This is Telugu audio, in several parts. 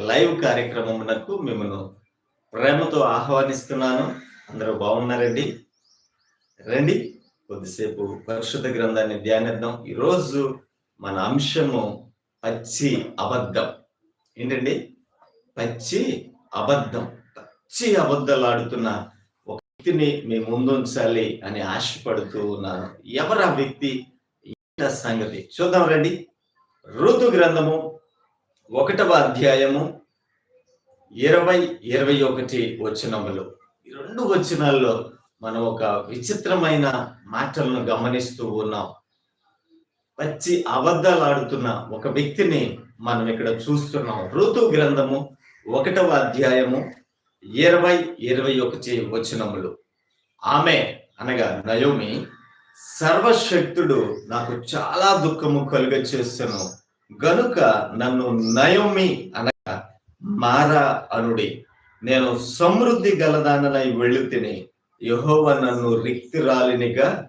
లైవ్ కార్యక్రమమునకు మిమ్మల్ని ప్రేమతో ఆహ్వానిస్తున్నాను. అందరూ బాగున్నారండి? రండి కొద్దిసేపు పరిశుద్ధ గ్రంథాన్ని ధ్యానిద్దాం. ఈరోజు మన అంశము పచ్చి అబద్ధం. ఏంటండి? పచ్చి అబద్ధం. పచ్చి అబద్ధాలు ఆడుతున్న ఒక వ్యక్తిని మీ ముందుంచాలి అని ఆశపడుతూ ఉన్నాను. ఎవరు ఆ వ్యక్తి? సంగతి? చూద్దాం రండి. ఋతు గ్రంథము ఒకటవ అధ్యాయము ఇరవై ఇరవై ఒకటి వచనములు. ఈ రెండు వచనాల్లో మనం ఒక విచిత్రమైన మాటలను గమనిస్తూ ఉన్నాం. పచ్చి అబద్ధాలు ఆడుతున్న ఒక వ్యక్తిని మనం ఇక్కడ చూస్తున్నాం. ఋతు గ్రంథము ఒకటవ అధ్యాయము ఇరవై ఇరవై ఒకటి వచనములు. ఆమె అనగా నయోమి సర్వశక్తుడు నాకు చాలా దుఃఖము కలుగ చేస్తాను గనుక నన్ను నయోమి అనగా మారా అనుడి. నేను సమృద్ధి గలదాననై వెళ్ళు తిని యహోవ నన్ను రిక్తిరాలినిగా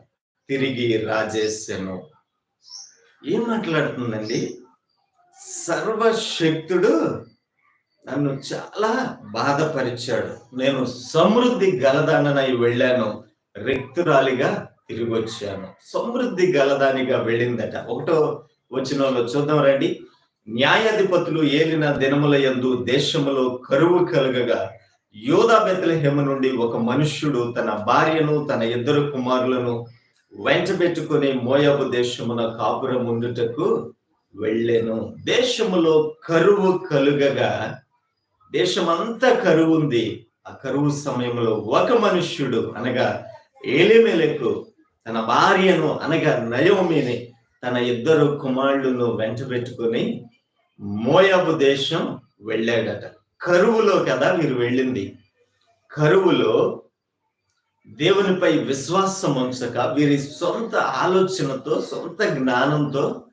తిరిగి రాజేశాను ఏం మాట్లాడుతుందండి? సర్వశక్తుడు నన్ను చాలా బాధపరిచాడు. నేను సమృద్ధి గలదాననై వెళ్ళాను. రిక్తురాలిగా తిరిగి వచ్చాను సమృద్ధి గలదానిగా వెళ్ళిందట. ఒకటో వచ్చిన చూద్దాం రండి. న్యాయాధిపతులు ఏలిన దినముల యందు దేశములో కరువు కలుగగా యోధా బెత్లహేమ నుండి ఒక మనుష్యుడు తన భార్యను తన ఇద్దరు కుమారులను వెంటబెట్టుకుని మోయాబు దేశమున కాపురం ఉండుటకు వెళ్ళాను. దేశములో కరువు కలుగగా దేశమంతా కరువు ఉంది ఆ కరువు సమయంలో ఒక మనుష్యుడు అనగా ఏలిమెలకు తన భార్యను అనగా నయోమిని తన ఇద్దరు కుమారులను వెంట పెట్టుకుని మోయాబు దేశం వెళ్ళాడట. కరువులో కదా మీరు వెళ్ళింది. కరువులో దేవునిపై విశ్వాసం ఉంచక వీరి సొంత ఆలోచనతో సొంత జ్ఞానంతో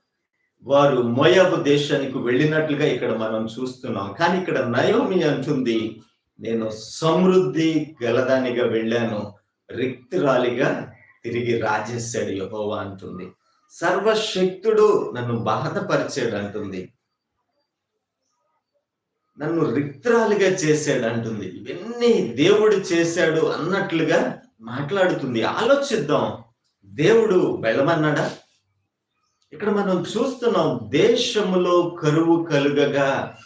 వారు మోయాబు దేశానికి వెళ్ళినట్లుగా ఇక్కడ మనం చూస్తున్నాం. కానీ ఇక్కడ నయోమి అంటుంది నేను సమృద్ధి గలదానిగా వెళ్ళాను. రిక్తురాలిగా తిరిగి రాజేశాడు యహోవా అంటుంది. సర్వశక్తుడు నన్ను బాధపరిచాడు అంటుంది. నన్ను రిక్తురాలిగా చేశాడు అంటుంది. ఇవన్నీ దేవుడు చేశాడు అన్నట్లుగా మాట్లాడుతుంది. ఆలోచిద్దాం. దేవుడు బలమన్నాడా ఇక్కడ మనం చూస్తున్నాం దేశములో కరువు కలుగగా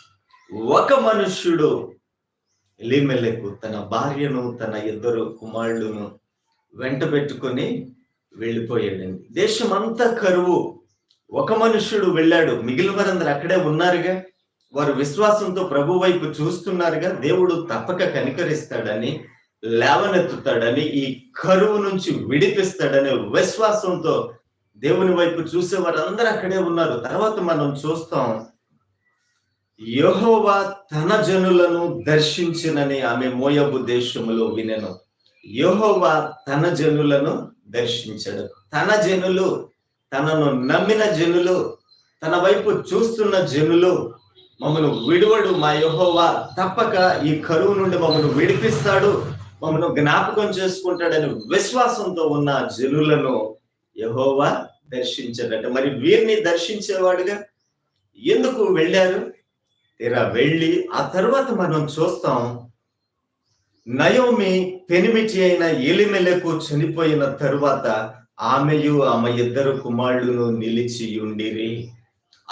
ఒక మనుష్యుడు ఎలిమెలకు తన భార్యను తన ఇద్దరు కుమారులను వెంట పెట్టుకొని వెళ్ళిపోయాడండి దేశం కరువు. ఒక మనుష్యుడు వెళ్ళాడు. మిగిలిన వారందరూ అక్కడే ఉన్నారుగా. వారు విశ్వాసంతో ప్రభు వైపు చూస్తున్నారుగా. దేవుడు తప్పక కనికరిస్తాడని లేవనెత్తుతాడని ఈ కరువు నుంచి విడిపిస్తాడని విశ్వాసంతో దేవుని వైపు చూసే వారందరూ అక్కడే ఉన్నారు. తర్వాత మనం చూస్తాం యహోవా తన జనులను దర్శించినని ఆమె మోయబు దేశములో వినెను. యహోవా తన జనులను దర్శించాడు. తన జనులు తనను నమ్మిన జనులు తన వైపు చూస్తున్న జనులు మమ్మను విడువడు మా యహోవా. తప్పక ఈ కరువు నుండి మమ్మను విడిపిస్తాడు మమ్మను జ్ఞాపకం చేసుకుంటాడని విశ్వాసంతో ఉన్న జనులను యహోవా దర్శించాడట. మరి వీరిని దర్శించేవాడుగా ఎందుకు వెళ్ళారు? తీరా వెళ్ళి ఆ తర్వాత మనం చూస్తాం నయోమి పెనిమిటి అయిన ఎలిమెలకు చనిపోయిన తరువాత ఆమెయు ఆమె ఇద్దరు కుమారులను నిలిచి ఉండిరి.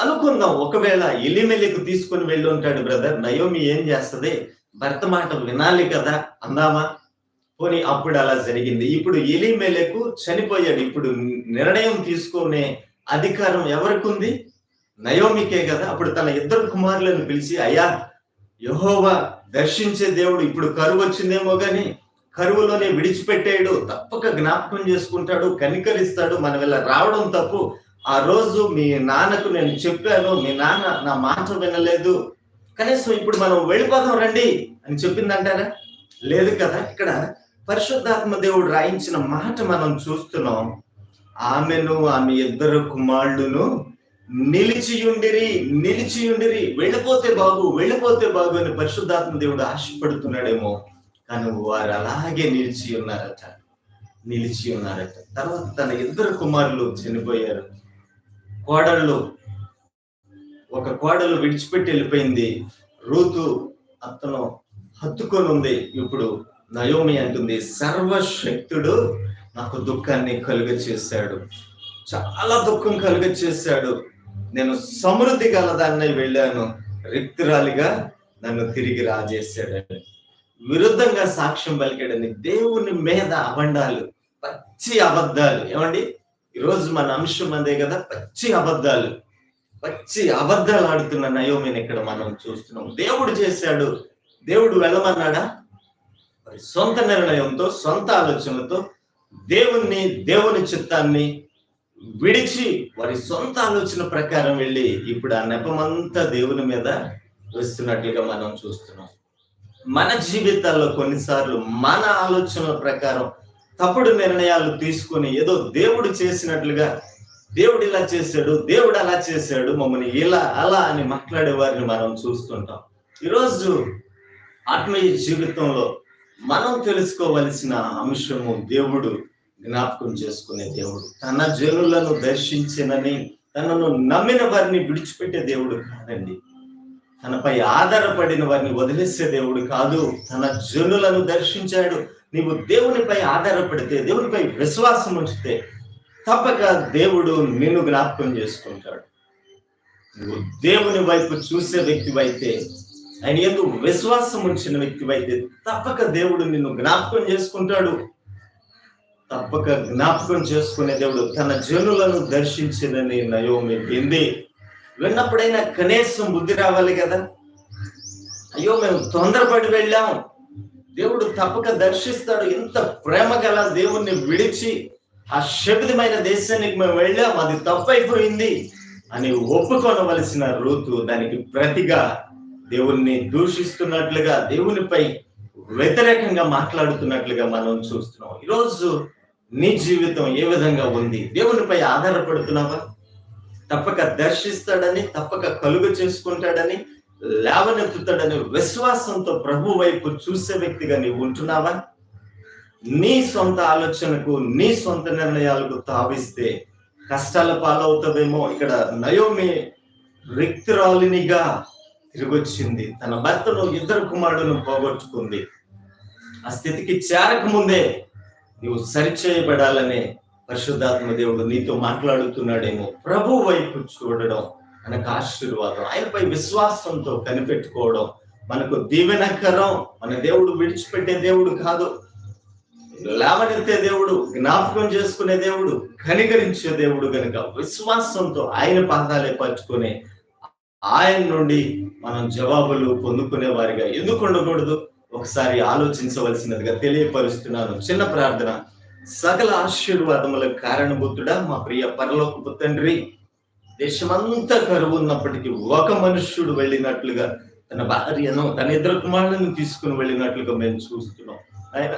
అనుకుందాం ఒకవేళ ఎలిమెలకు తీసుకుని వెళ్ళి ఉంటాడు బ్రదర్ నయోమి ఏం చేస్తుంది? భర్త మాట వినాలి కదా అందామా? పోనీ అప్పుడు అలా జరిగింది. ఇప్పుడు ఎలిమెలకు చనిపోయాడు. ఇప్పుడు నిర్ణయం తీసుకునే అధికారం ఎవరికి ఉంది నయోమికే కదా. అప్పుడు తన ఇద్దరు కుమారులను పిలిచి అయ్యా యహోవా దర్శించే దేవుడు ఇప్పుడు కరువు వచ్చిందేమో కానీ కరువులోనే విడిచిపెట్టేయడు తప్పక జ్ఞాపకం చేసుకుంటాడు కనికరిస్తాడు మనం ఇలా రావడం తప్పు. ఆ రోజు మీ నాన్నకు నేను చెప్పాను మీ నాన్న నా మాట వినలేదు. కనీసం ఇప్పుడు మనం వెళ్ళిపోదాం రండి అని చెప్పిందంటారా? లేదు కదా ఇక్కడ. పరిశుద్ధాత్మ దేవుడు రాయించిన మాట మనం చూస్తున్నాం. ఆమెను ఆమె ఇద్దరు కుమారుడును నిలిచియుండిరి నిలిచియుండిరి. వెళ్ళిపోతే బాగు వెళ్ళిపోతే బాగు అని పరిశుద్ధాత్మ దేవుడు ఆశపడుతున్నాడేమో. కానీ వారు అలాగే నిలిచి ఉన్నారట. నిలిచి ఉన్నారట. తర్వాత తన ఇద్దరు కుమారులు చనిపోయారు. కోడళ్ళు ఒక కోడలు విడిచిపెట్టి వెళ్ళిపోయింది. రూతు అతను హత్తుకొని ఉంది. ఇప్పుడు నయోమి అంటుంది సర్వశక్తుడు నాకు దుఃఖాన్ని కలుగ చేశాడు చాలా దుఃఖం కలుగ చేశాడు నేను సమృద్ధి గలదాన్ని వెళ్ళాను. రిక్తురాలిగా నన్ను తిరిగి రాజేశాడని. విరుద్ధంగా సాక్ష్యం పలికాడని దేవుని మీద అబండాలు పచ్చి అబద్ధాలు. ఏమండి? ఈరోజు మన అంశం అదే కదా పచ్చి అబద్ధాలు. పచ్చి అబద్ధాలు ఆడుతున్న నయోమిని ఇక్కడ మనం చూస్తున్నాం. దేవుడు చేశాడు. దేవుడు వెళ్ళమన్నాడా? మరి సొంత నిర్ణయంతో సొంత ఆలోచనలతో దేవుణ్ణి దేవుని చిత్తాన్ని విడిచి వారి సొంత ఆలోచన ప్రకారం వెళ్ళి ఇప్పుడు ఆ నెపమంతా దేవుని మీద వేస్తున్నట్లుగా మనం చూస్తున్నాం. మన జీవితాల్లో కొన్నిసార్లు మన ఆలోచనల ప్రకారం తప్పుడు నిర్ణయాలు తీసుకొని ఏదో దేవుడు చేసినట్లుగా దేవుడు ఇలా చేశాడు దేవుడు అలా చేశాడు మమ్మల్ని ఇలా అలా అని మాట్లాడే వారిని మనం చూస్తుంటాం. ఈరోజు ఆత్మీయ జీవితంలో మనం తెలుసుకోవలసిన అంశము దేవుడు జ్ఞాపకం చేసుకునే దేవుడు. తన జనులను దర్శించినని తనను నమ్మిన వారిని విడిచిపెట్టే దేవుడు కాదండి తనపై ఆధారపడిన వారిని వదిలేసే దేవుడు కాదు. తన జనులను దర్శించాడు. నీవు దేవునిపై ఆధారపడితే దేవునిపై విశ్వాసం ఉంచితే తప్పక దేవుడు నిన్ను జ్ఞాపకం చేసుకుంటాడు. నువ్వు దేవుని వైపు చూసే వ్యక్తివైతే ఆయన ఎందుకు విశ్వాసం ఉంచిన వ్యక్తివైతే తప్పక దేవుడు నిన్ను జ్ఞాపకం చేసుకుంటాడు. తప్పక జ్ఞాపకం చేసుకునే దేవుడు తన జనులను దర్శించినని నయోమి వింది విన్నప్పుడైనా కనీసం బుద్ధి రావాలి కదా? అయ్యో మేము తొందరపడి వెళ్ళాం దేవుడు తప్పక దర్శిస్తాడు. ఎంత ప్రేమ గల దేవుణ్ణి విడిచి ఆ శబ్దమైన దేశానికి మేము వెళ్ళాం. అది తప్పైపోయింది అని ఒప్పుకొనవలసిన రూతు దానికి ప్రతిగా దేవుణ్ణి దూషిస్తున్నట్లుగా దేవునిపై వ్యతిరేకంగా మాట్లాడుతున్నట్లుగా మనం చూస్తున్నాం. ఈరోజు నీ జీవితం ఏ విధంగా ఉంది? దేవునిపై ఆధారపడుతున్నావా? తప్పక దర్శిస్తాడని తప్పక కలుగు చేసుకుంటాడని లేవనెత్తుతాడని విశ్వాసంతో ప్రభు వైపు చూసే వ్యక్తిగా నీవు ఉంటున్నావా? నీ సొంత ఆలోచనకు నీ సొంత నిర్ణయాలకు తావిస్తే కష్టాల పాలవుతుందేమో ఇక్కడ నయోమి రిక్తురాలినిగా తిరిగొచ్చింది. తన భర్తను ఇద్దరు కుమారులను పోగొట్టుకుంది. ఆ స్థితికి చేరకముందే నువ్వు నీవు సరిచేయబడాలనే పరిశుద్ధాత్మ దేవుడు నీతో మాట్లాడుతున్నాడేమో ప్రభు వైపు చూడడం మనకు ఆశీర్వాదం ఆయనపై విశ్వాసంతో కనిపెట్టుకోవడం మనకు దీవెనకరం. మన దేవుడు విడిచిపెట్టే దేవుడు కాదు. లేవనెత్తే దేవుడు జ్ఞాపకం చేసుకునే దేవుడు కనికరించే దేవుడు కనుక విశ్వాసంతో ఆయన పాదాలే పట్టుకుని ఆయన నుండి మనం జవాబులు పొందుకునే వారిగా ఎందుకు ఉండకూడదు? ఒకసారి ఆలోచించవలసినదిగా తెలియపరుస్తున్నాను. చిన్న ప్రార్థన. సకల ఆశీర్వాదముల కారణభూతుడా మా ప్రియ పరలోకపు తండ్రి. దేశమంతా కరువు ఉన్నప్పటికీ ఒక మనుష్యుడు వెళ్ళినట్లుగా తన భార్యను తన ఇద్దరు కుమారులను తీసుకుని వెళ్ళినట్లుగా మేము చూస్తున్నాం. ఆయన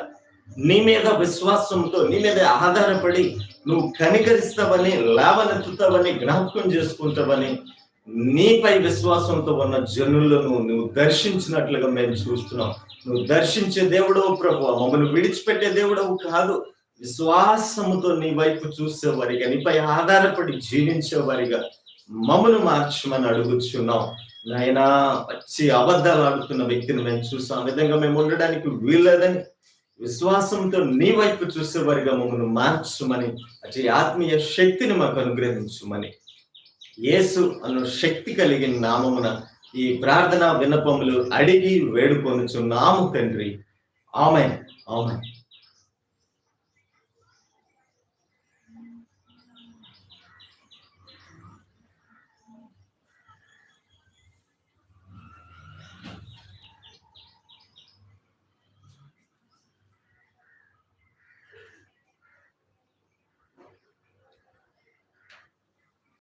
నీ మీద విశ్వాసంతో నీ మీద ఆధారపడి నువ్వు కనికరిస్తావని లావనెత్తుతావని జ్ఞాపకం చేసుకుంటావని నీపై విశ్వాసంతో ఉన్న జనులను నువ్వు దర్శించినట్లుగా మేము చూస్తున్నాం. నువ్వు దర్శించే దేవుడవు ప్రభు. మమ్మల్ని విడిచిపెట్టే దేవుడవు కాదు. విశ్వాసముతో నీ వైపు చూసేవారిగా నీపై ఆధారపడి జీవించేవారిగా మమ్మను మార్చమని అడుగుచున్నాం. నాయనా వచ్చి అబద్ధాలు ఆడుతున్న వ్యక్తిని మేము చూసాం. ఆ విధంగా మేము ఉండడానికి వీల్లేదని విశ్వాసంతో నీ వైపు చూసేవారిగా మమ్మల్ని మార్చుమని అటు ఆత్మీయ శక్తిని మాకు అనుగ్రహించుమని. యేసు అను శక్తి కలిగిన నామమున ఈ ప్రార్థన విన్నపములు అడిగి వేడుకొనుచున్నాము తండ్రి. ఆమె ఆమె